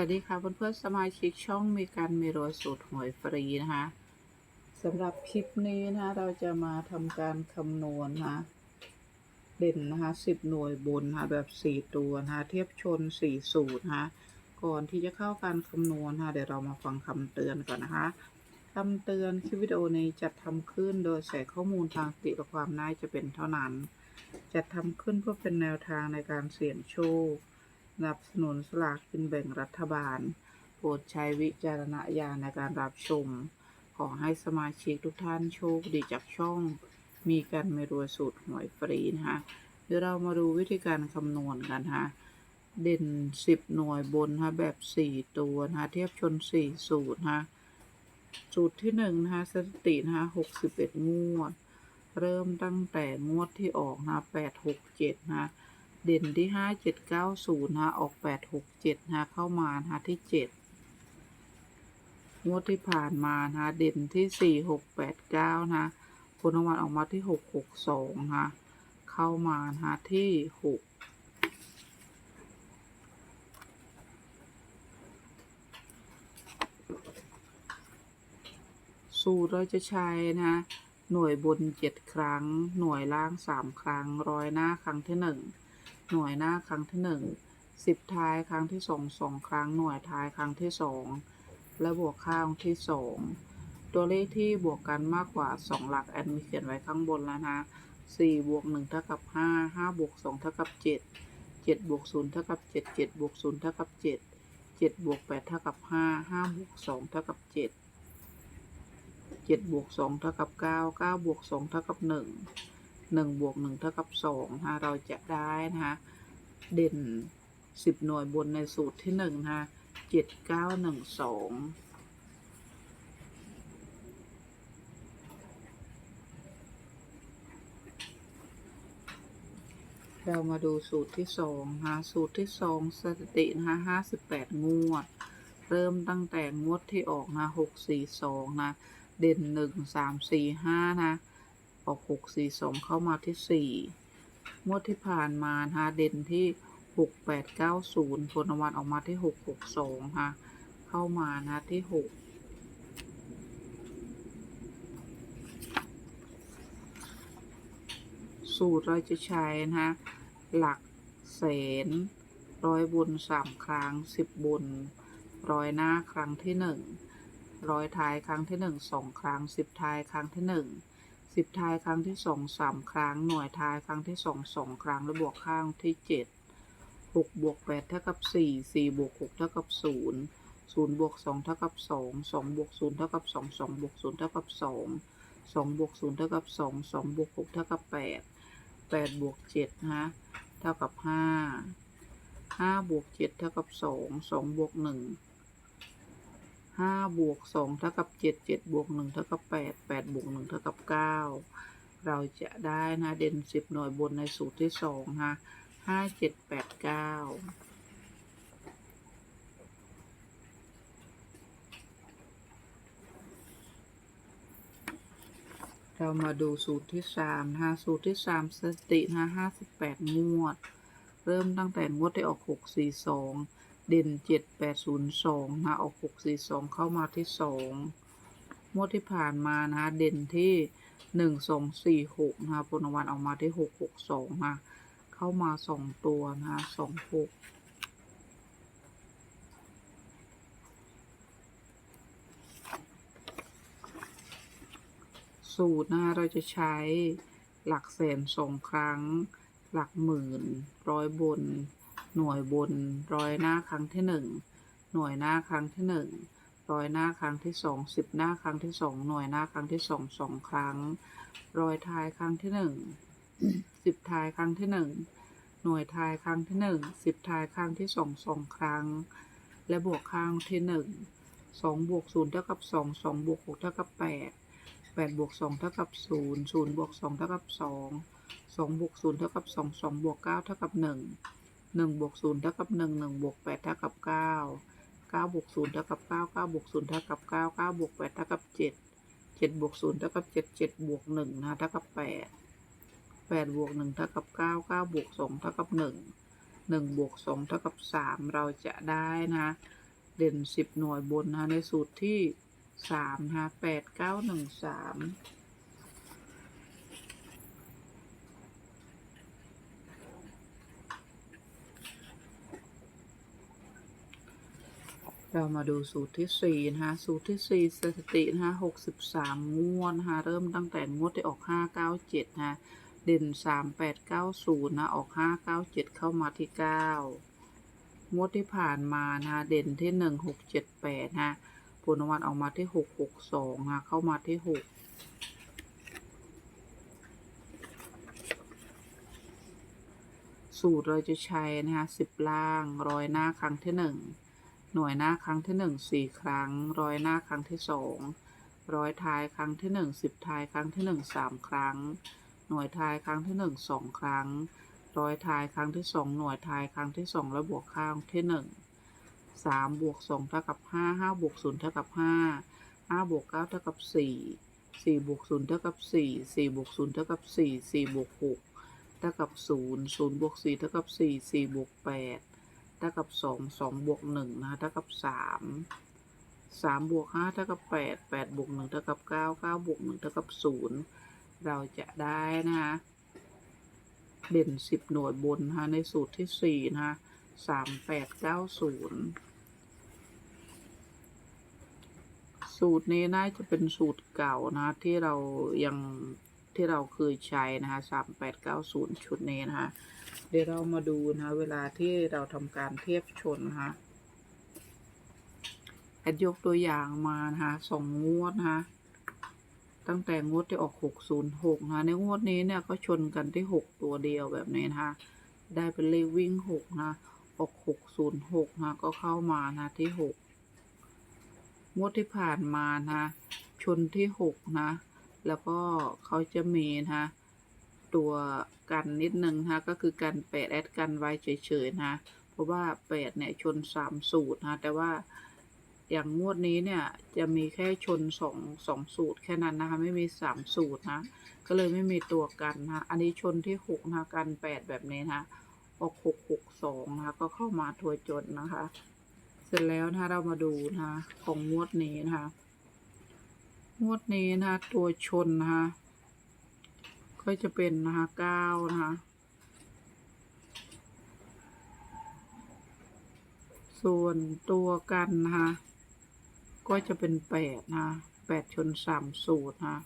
วัสดีค่ะเพื่อนๆสมาชิกช่องมีการมีรวยสูตรหวยฟรีนะคะสำหรับคลิปนี้นะคะเราจะมาทำการคำนวณนะคะเด่นนะคะสิบหน่วยบนนะคะแบบสี่ตัวนะคะเทียบชนสี่สูตรนะคะก่อนที่จะเข้าการคำนวณนะคะเดี๋ยวเรามาฟังคำเตือนก่อนนะคะคำเตือนคลิปวิดีโอนี้จัดทำขึ้นโดยใส่ข้อมูลทางสติและความน่าจะเป็นเท่านั้น จัดทำขึ้นเพื่อเป็นแนวทางในการเสี่ยงโชค สนับสนุนสลากกินแบ่งรัฐบาล โปรดใช้วิจารณญาณในการรับชม ขอให้สมาชิกทุกท่านโชคดีจากช่อง มีกันไม่รวยสูตรหวยฟรีนะคะเดี๋ยวเรามาดูวิธีการคำนวณกันนะคะเด่นสิบหน่วยบนนะคะแบบสี่ตัวนะคะเทียบชนสี่สูตรนะคะสูตรที่หนึ่งนะคะสถิตินะคะหกสิบเอ็ดงวด เริ่มตั้งแต่งวดที่ออกนะแปดหกเจ็ดนะ เด่นที่ห้าเจ็ดเก้าศูนย์นะออกแปดหกเจ็ดนะเข้ามานะที่เจ็ดงวดที่ผ่านมานะเด่นที่สี่หกแปดเก้านะผลรางวัลออกมาที่หกหกสองนะเข้ามานะที่หกสูตรเราจะใช้นะหน่วยบนเจ็ดครั้ง หน่วยล่างสามครั้ง ร้อยหน้าครั้งที่หนึ่ง หน่วยหน้าครั้งที่หนึ่งสิบท้ายครั้งที่สองสองครั้งหน่วยท้ายครั้งที่สองและบวกข้างที่สองตัวเลขที่บวกกันมากกว่าสองหลักแอนมีเขียนไว้ข้างบนแล้วนะสี่บวกหนึ่งเท่ากับห้าห้าบวกสองเท่ากับเจ็ดเจ็ดบวกศูนย์เท่ากับเจ็ดเจ็ดบวกศูนย์เท่ากับเจ็ดเจ็ดบวกแปดเท่ากับห้าห้าบวกสองเท่ากับเจ็ดเจ็ดบวกสองเท่ากับเก้าเก้าบวกสองเท่ากับห นึ่งหนึ่งบวกหนึ่งเท่ากับสองนะคะเราจะได้นะคะเด่นสิบหน่วยบนในสูตรที่หนึ่งนะคะเจ็ดเก้าหนึ่งสองเรามาดูสูตรที่สองนะคะสูตรที่สองสถิตินะคะห้าสิบแปดงวด เริ่มตั้งแต่งวดที่ออกนะหกสี่สองนะ เด่นหนึ่งสามสี่ห้านะ อกหกสี่สองเข้ามาที่สี่งวดที่ผ่านมานะเด่นที่หกแปดเก้าศูนย์ผลรางวัลออกมาที่หกหกสองค่ะเข้ามานะที่หกสูตรเราจะใช้นะคะหลักแสนร้อยบนสามครั้งสิบบนร้อยหน้าครั้งที่หนึ่งร้อยท้ายครั้งที่หนึ่งสองครั้งสิบท้ายครั้งที่หนึ่ง สิบท้ายครั้งที่สองสามครั้ง หน่วยท้ายครั้งที่สองสองครั้ง และบวกข้างที่เจ็ดหกบวกแปดเท่ากับสี่สี่บวกหกเท่ากับศูนย์ศูนย์บวกสองเท่ากับสองสองบวกศูนย์เท่ากับสองสองบวกศูนย์เท่ากับสองสองบวกศูนย์เท่ากับสองสองบวกหกเท่ากับแปดแปดบวกเจ็ดนะเท่ากับห้าห้าบวกเจ็ดเท่ากับสองสองบวกหนึ่ง ห้าบวกสองเท่ากับเจ็ดเจ็ดบวกหนึ่งเท่ากับแปดแปดบวกหนึ่งเท่ากับเก้าเราจะได้นะเด่นสิบหน่วยบนในสูตรที่สองฮะห้าเจ็ดแปดเก้าเรามาดูสูตรที่สามนะฮะสูตรที่สามสถิตินะห้าสิบแปดงวด เริ่มตั้งแต่งวดที่ออกหกสี่สอง เด่นเจ็ดแปดศูนย์สองนะออกหกสี่สองเข้ามาที่สองงวดที่ผ่านมานะเด่นที่หนึ่งสองสี่หกนะผลรางวัลออกมาที่หกหกสองนะเข้ามาสองตัวนะสองหกสูตรนะเราจะใช้หลักแสนสองครั้ง หลักหมื่นร้อยบน หน่วยบนร้อยหน้าครั้งที่หนึ่งหน่วยหน้าครั้งที่หนึ่งร้อยหน้าครั้งที่สองสิบหน้าครั้งที่สองหน่วยหน้าครั้งที่สองสองครั้งร้อยท้ายครั้งที่หนึ่งสิบท้ายครั้งที่หนึ่งหน่วยท้ายครั้งที่หนึ่งสิบท้ายครั้งที่สองสองครั้ง และบวกข้งที่หนึ่งสองบวกศูนย์เท่ากับสองสองบวกหกเท่ากับแปดแปดบวกสองเท่ากับศูนย์ศูนย์บวกสองเท่ากับสองสองบวกศูนย์เท่ากับสองสองบวกเก้าเท่ากับหนึ่ง หนึ่งบวกศูนย์เท่ากับหนึ่งหนึ่งบวกแปดเท่ากับเก้าเก้าบวกศูนย์เท่ากับเก้าเก้าบวกศูนย์เท่ากับเก้าเก้าบวกแปดเท่ากับเจ็ดเจ็ดบวกศูนย์เท่ากับเจ็ดเจ็ดบวกหนึ่งนะเท่ากับแปดแปดบวกหนึ่งเท่ากับเก้าเก้าบวกสองเท่ากับหนึ่งหนึ่งบวกสองเท่ากับสามเราจะได้นะ เด่นสิบหน่วยบนนะในสูตรที่สามนะแปดเก้าหนึ่งสาม เรามาดูสูตรที่สี่นะคะสูตรที่สี่สถิตินะคะหกสิบสามงวดนะคะเริ่มตั้งแต่งวดที่ออกห้าเก้าเจ็ดนะคะเด่นสามแปดเก้าศูนย์นะออกห้าเก้าเจ็ดเข้ามาที่เก้างวดที่ผ่านมานะคะเด่นที่หนึ่งหกเจ็ดแปดนะผลรางวัลออกมาที่หกหกสองนะเข้ามาที่หกสูตรเราจะใช้นะคะสิบล่างร้อยหน้าครั้งที่หนึ่ง หน่วยหน้าครั้งที่หนึ่งสี่ครั้ง ร้อยหน้าครั้งที่สองร้อยท้ายครั้งที่หนึ่งสิบท้ายครั้งที่หนึ่งสามครั้ง หน่วยท้ายครั้งที่หนึ่งสองครั้ง ร้อยท้ายครั้งที่สองหน่วยท้ายครั้งที่สองแล้วบวกข้างที่หนึ่งสามบวกสองเท่ากับห้าห้าบวกศูนย์เท่ากับห้าห้าบวกเก้าเท่ากับสี่สี่บวกศูนย์เท่ากับสี่สี่บวกศูนย์เท่ากับสี่สี่บวกหกเท่ากับศูนย์ศูนย์บวกสี่เท่ากับสี่สี่บวกแปด เท่ากับสองสองบวกหนึ่งนะคะเท่ากับสามสามบวกห้าเท่ากับแปดแปดบวกหนึ่งเท่ากับเก้าเก้าบวกหนึ่งเท่ากับศูนย์เราจะได้นะคะเด่นสิบหน่วยบนนะคะในสูตรที่สี่นะคะสามแปดเก้าศูนย์สูตรนี้น่าจะเป็นสูตรเก่านะที่เรายัง ที่เราเคยใช้นะคะสามแปดเก้าศูนย์ชุดนี้นะคะเดี๋ยวเรามาดูนะเวลาที่เราทำการเทียบชนนะคะแอดยกตัวอย่างมานะคะสองงวดนะคะตั้งแต่งวดที่ออกหกศูนย์หกนะในงวดนี้เนี่ยก็ชนกันที่หกตัวเดียวแบบนี้นะคะได้เป็นเลขวิ่งหกนะออกหกศูนย์หกนะก็เข้ามานะที่หกงวดที่ผ่านมานะชนที่หกนะ แล้วก็เขาจะมีนะคะตัวกันนิดนึงนะคะก็คือกันแปดแอดกันไว้เฉยๆนะเพราะว่าแปดเนี่ยชนสามสูตรนะแต่ว่าอย่างงวดนี้เนี่ยจะมีแค่ชนสองสองสูตรแค่นั้นนะคะ ไม่มีสามสูตรนะก็เลยไม่มีตัวกันนะอันนี้ชนที่หกนะกันแปดแบบนี้นะออกหกหกสองนะคะก็เข้ามาทัวจนนะคะ เสร็จแล้วนะคะเรามาดูนะคะของงวดนี้นะคะ งวดนี้นะคะตัวชนนะคะก็จะเป็นนะคะเก้านะคะส่วนตัวกันนะคะก็จะเป็นแปดนะคะแปดชนสามสูตรนะ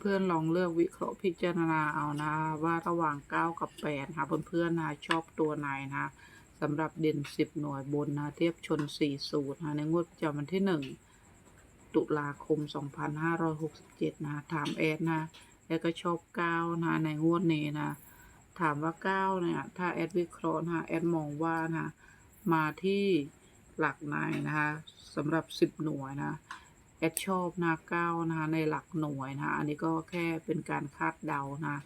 เพื่อนๆลองเลือกวิเคราะห์พิจารณาเอานะ ว่าระหว่าง 9 กับ8นะคะเพื่อนๆนะชอบตัวไหนนะสำหรับเด่น 10 หน่วยบนนะเทียบชน 4 สูตรนะในงวดประจำวันที่ 1 ตุลาคม 2567 นะ ถามแอดนะ แล้วก็ชอบ 9 นะ ในงวดนี้นะ ถามว่า 9 เนี่ย ถ้าแอดวิเคราะห์นะแอดมองว่านะมาที่หลักในนะคะสำหรับ 10 หน่วยนะ แอดชอบนะเก้านะคะในหลักหน่วยนะอันนี้ก็แค่เป็นการคาดเดานะ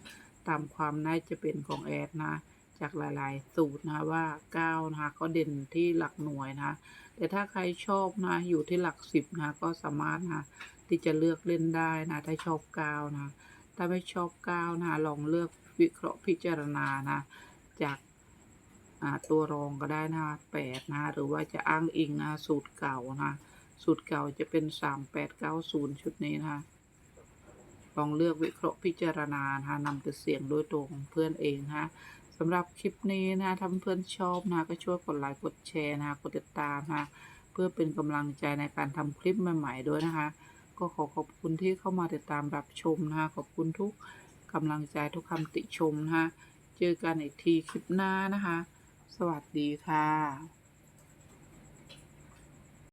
ตามความน่าจะเป็นของแอดนะจากหลาย ๆ สูตรนะว่าเก้านะคะก็เด่นที่หลักหน่วยนะแต่ถ้าใครชอบนะอยู่ที่หลักสิบนะก็สามารถนะที่จะเลือกเล่นได้นะถ้าชอบเก้านะถ้าไม่ชอบเก้านะลองเลือกวิเคราะห์พิจารณานะจากตัวรองก็ได้นะแปดนะหรือว่าจะอ้างอิงนะสูตรเก่านะ สูตรเก่าจะเป็นสามแปดเก้าศูนย์ชุดนี้นะคะ ลองเลือกวิเคราะห์พิจารณานะคะนำไปเสี่ยงด้วยตัวของเพื่อนเองนะคะสำหรับคลิปนี้นะถ้าเพื่อนชอบนะก็ช่วยกดไลค์กดแชร์นะะกดติดตามนะะเพื่อเป็นกำลังใจในการทำคลิปใหม่ๆด้วยนะคะ ก็ขอขอบคุณที่เข้ามาติดตามรับชมนะคะขอบคุณทุกกำลังใจทุกคำติชมนะคะเจอกันอีกทีคลิปหน้านะคะ สวัสดีค่ะ